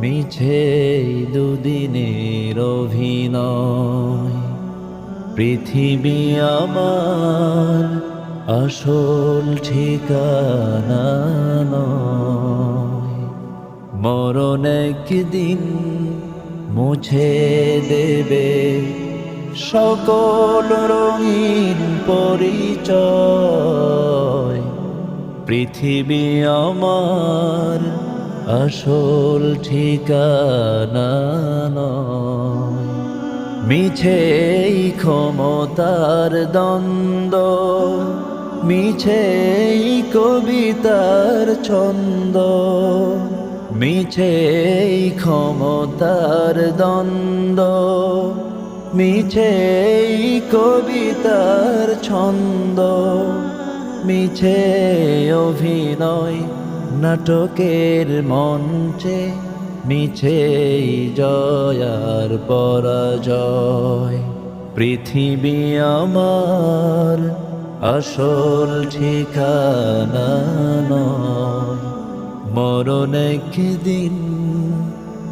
মিছে দুদিনের অভিনয়। পৃথিবী আমার আসল ঠিকানা মরণ একদিন মুছে দেবে সকল রঙিন পরিচয়। পৃথিবী আমার আসল ঠিকানা মিছে ক্ষমতার দ্বন্দ্ব মিছে কবিতার ছন্দ মিছে ক্ষমতার দ্বন্দ্ব মিছে কবিতার ছন্দ, মিছে অভিনয় নাটকের মঞ্চে মিছে জয়ার পরাজয়। পৃথিবী আমার আসল ঠিকানা মরণ একদিন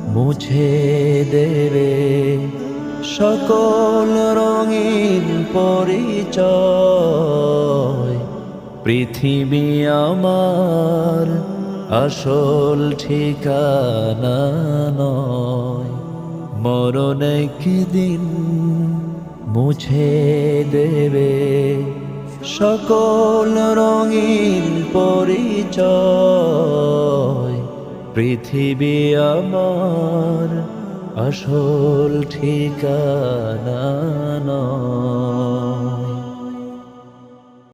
মুছে দেবে। সকল রঙিন পরিচয়। পৃথিবী আমার আসল ঠিকানা নয়। মরণ একদিন মুছে দেবে। সকল রঙিন পরিচয়, পৃথিবী আমার আসল ঠিকানা নয়।